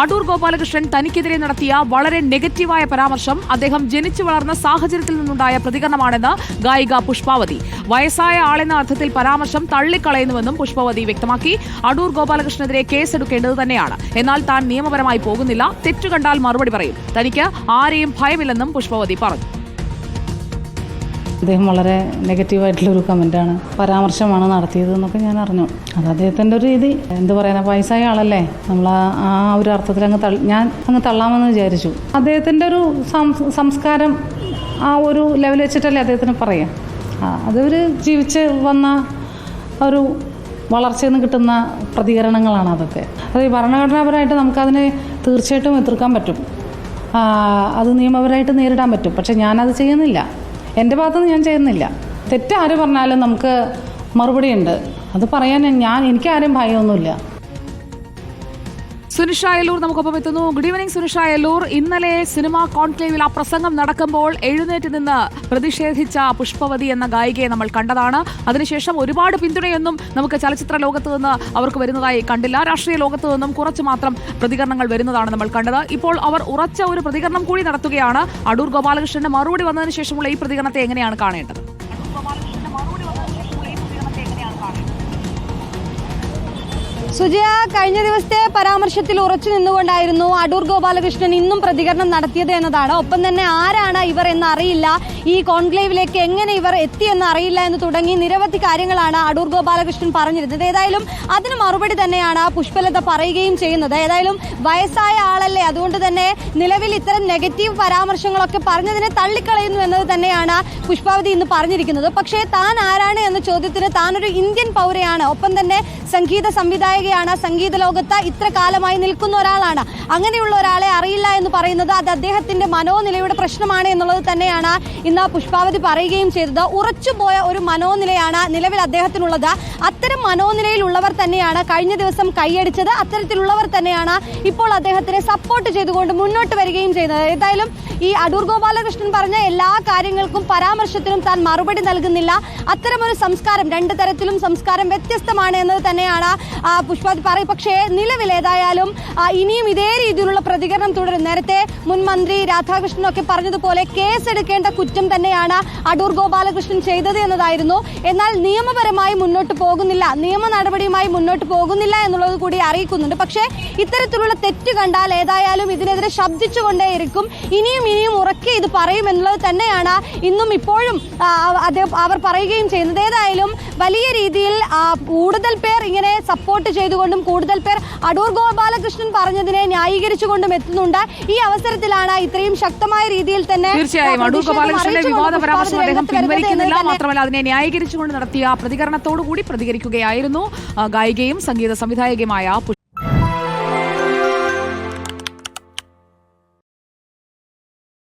അടൂർ ഗോപാലകൃഷ്ണൻ തനിക്കെതിരെ നടത്തിയ വളരെ നെഗറ്റീവായ പരാമർശം അദ്ദേഹം ജനിച്ചു വളർന്ന സാഹചര്യത്തിൽ നിന്നുണ്ടായ പ്രതികരണമാണെന്ന് ഗായിക പുഷ്പാവതി. വയസ്സായ ആളെന്ന അർത്ഥത്തിൽ പരാമർശം തള്ളിക്കളയുന്നുവെന്നും പുഷ്പാവതി വ്യക്തമാക്കി. അടൂർ ഗോപാലകൃഷ്ണനെതിരെ കേസെടുക്കേണ്ടത് തന്നെയാണ്. എന്നാൽ താൻ നിയമപരമായി പോകുന്നില്ല. തെറ്റു കണ്ടാൽ മറുപടി പറയും. തനിക്ക് ആരെയും ഭയമില്ലെന്നും പുഷ്പാവതി പറഞ്ഞു. അദ്ദേഹം വളരെ നെഗറ്റീവായിട്ടുള്ളൊരു കമന്റാണ് പരാമർശമാണ് നടത്തിയത് എന്നൊക്കെ ഞാൻ അറിഞ്ഞു. അത് അദ്ദേഹത്തിന്റെ ഒരു രീതി. എന്ത് പറയാനാ പൈസ ആളല്ലേ. നമ്മൾ ആ ഒരു അർത്ഥത്തിൽ അങ്ങ് തള്ളി ഞാൻ അങ്ങ് തള്ളാമെന്ന് വിചാരിച്ചു. അദ്ദേഹത്തിന്റെ ഒരു സംസ്കാരം ആ ഒരു ലെവൽ വെച്ചിട്ടല്ലേ അദ്ദേഹത്തിന് പറയാം. അതൊരു ജീവിച്ച് വന്ന ഒരു വളർച്ചയിൽ നിന്ന് കിട്ടുന്ന പ്രതികരണങ്ങളാണ് അതൊക്കെ. അത് ഈ ഭരണഘടനാപരമായിട്ട് നമുക്കതിനെ തീർച്ചയായിട്ടും എതിർക്കാൻ പറ്റും. അത് നിയമപരമായിട്ട് നേരിടാൻ പറ്റും. പക്ഷെ ഞാനത് ചെയ്യുന്നില്ല. എന്റെ ഭാഗത്തുനിന്ന് ഞാൻ ചെയ്യുന്നില്ല. തെറ്റാര് പറഞ്ഞാലും നമുക്ക് മറുപടിയുണ്ട് അത് പറയാൻ ഞാൻ എനിക്കാരും ഭയമൊന്നുമില്ല. സുനിഷ അയലൂർ നമുക്കൊപ്പം എത്തുന്നു. Good evening Sunisha Ayalur. ഇന്നലെ സിനിമാ കോൺക്ലേവിൽ ആ പ്രസംഗം നടക്കുമ്പോൾ എഴുന്നേറ്റ് നിന്ന് പ്രതിഷേധിച്ച പുഷ്പവതി എന്ന ഗായികയെ നമ്മൾ കണ്ടതാണ്. അതിനുശേഷം ഒരുപാട് പിന്തുണയൊന്നും നമുക്ക് ചലച്ചിത്ര ലോകത്ത് നിന്ന് അവർക്ക് വരുന്നതായി കണ്ടില്ല. രാഷ്ട്രീയ ലോകത്ത് നിന്നും കുറച്ച് മാത്രം പ്രതികരണങ്ങൾ വരുന്നതാണ് നമ്മൾ കണ്ടത്. ഇപ്പോൾ അവർ ഉറച്ച ഒരു പ്രതികരണം കൂടി നടത്തുകയാണ്. അടൂർ ഗോപാലകൃഷ്ണന്റെ മറുപടി വന്നതിന് ശേഷമുള്ള ഈ പ്രതികരണത്തെ എങ്ങനെയാണ് കാണേണ്ടത്? സുജയ കഴിഞ്ഞ ദിവസത്തെ പരാമർശത്തിൽ ഉറച്ചു നിന്നുകൊണ്ടായിരുന്നു അടൂർ ഗോപാലകൃഷ്ണൻ ഇന്നും പ്രതികരണം നടത്തിയത് എന്നതാണ്. ഒപ്പം തന്നെ ആരാണ് ഇവർ എന്ന് അറിയില്ല ഈ കോൺക്ലേവിലേക്ക് എങ്ങനെ ഇവർ എത്തിയെന്ന് അറിയില്ല എന്ന് തുടങ്ങി നിരവധി കാര്യങ്ങളാണ് അടൂർ ഗോപാലകൃഷ്ണൻ പറഞ്ഞിരുന്നത്. ഏതായാലും അതിന് മറുപടി തന്നെയാണ് പുഷ്പലത പറയുകയും ചെയ്യുന്നത്. ഏതായാലും വയസ്സായ ആളല്ലേ അതുകൊണ്ട് തന്നെ നിലവിൽ ഇത്തരം നെഗറ്റീവ് പരാമർശങ്ങളൊക്കെ പറഞ്ഞതിനെ തള്ളിക്കളയുന്നു എന്നത് തന്നെയാണ് പുഷ്പാവതി ഇന്ന് പറഞ്ഞിരിക്കുന്നത്. പക്ഷേ താൻ ആരാണ് എന്ന ചോദ്യത്തിന് താനൊരു ഇന്ത്യൻ പൗരയാണ്. ഒപ്പം തന്നെ സംഗീത സംവിധായകയാണ് സംഗീത ലോകത്ത് ഇത്ര കാലമായി നിൽക്കുന്ന ഒരാളാണ്. അങ്ങനെയുള്ള ഒരാളെ അറിയില്ല എന്ന് പറയുന്നത് അത് അദ്ദേഹത്തിന്റെ മനോനിലയുടെ പ്രശ്നമാണ് എന്നുള്ളത് തന്നെയാണ് ഇന്ന് പുഷ്പാവതി പറയുകയും ചെയ്തത്. ഉറച്ചുപോയ ഒരു മനോനിലയാണ് നിലവിൽ അദ്ദേഹത്തിനുള്ളത്. അത്തരം മനോനിലയിലുള്ളവർ തന്നെയാണ് കഴിഞ്ഞ ദിവസം കൈയടിച്ചത്. അത്തരത്തിലുള്ളവർ തന്നെയാണ് ഇപ്പോൾ അദ്ദേഹത്തിനെ സപ്പോർട്ട് ചെയ്തുകൊണ്ട് മുന്നോട്ട് വരികയും ചെയ്യുന്നത്. ഏതായാലും ഈ അടൂർ ഗോപാലകൃഷ്ണൻ പറഞ്ഞ എല്ലാ കാര്യങ്ങൾക്കും പരാമർശത്തിനും താൻ മറുപടി നൽകുന്നില്ല. അത്തരമൊരു സംസ്കാരം രണ്ട് തരത്തിലും സംസ്കാരം വ്യത്യസ്തമാണ് എന്നത് തന്നെയാണ് ആ, പുഷ്പാവതി പറയും. പക്ഷേ ആ, ഇനിയും ഇതേ രീതിയിലുള്ള പ്രതികരണം തുടരും. നേരത്തെ മുൻ മന്ത്രി രാധാകൃഷ്ണൻ ഒക്കെ പറഞ്ഞതുപോലെ കേസെടുക്കേണ്ട കുറ്റം തന്നെയാണ് അടൂർ ഗോപാലകൃഷ്ണൻ ചെയ്തത് എന്നതായിരുന്നു. എന്നാൽ നിയമപരമായി മുന്നോട്ട് പോകുന്നില്ല. നിയമ നടപടിയുമായി മുന്നോട്ട് പോകുന്നില്ല എന്നുള്ളത് കൂടി അറിയിക്കുന്നുണ്ട്. പക്ഷേ ഇത്തരത്തിലുള്ള തെറ്റ് കണ്ടാൽ ഏതായാലും ഇതിനെതിരെ ശബ്ദിച്ചുകൊണ്ടേയിരിക്കും. ഇനിയും ഇനിയും ഉറക്കെ ഇത് പറയും എന്നുള്ളത് തന്നെയാണ് ഇന്നും ഇപ്പോഴും അവർ പറയുകയും ചെയ്യുന്നത്. ഏതായാലും വലിയ രീതിയിൽ കൂടുതൽ പേർ ഇങ്ങനെ സപ്പോർട്ട് ചെയ്തുകൊണ്ടും കൂടുതൽ പേർ അടൂർ ഗോപാലകൃഷ്ണൻ പറഞ്ഞതിനെ ന്യായീകരിച്ചുകൊണ്ടും എത്തുന്നുണ്ട്. ഈ അവസരത്തിലാണ് ഇത്രയും ശക്തമായ രീതിയിൽ തന്നെ തീർച്ചയായും. അടൂർ ഗോപാലകൃഷ്ണന്റെ വിവാദ പരാമർശം അദ്ദേഹം പിൻവലിക്കുന്നില്ല. മാത്രമല്ല അതിനെ ന്യായീകരിച്ചുകൊണ്ട് നടത്തിയ പ്രതികരണത്തോടു കൂടി പ്രതികരിക്കുകയായിരുന്നു ഗായികയും സംഗീത സംവിധായകയുമായ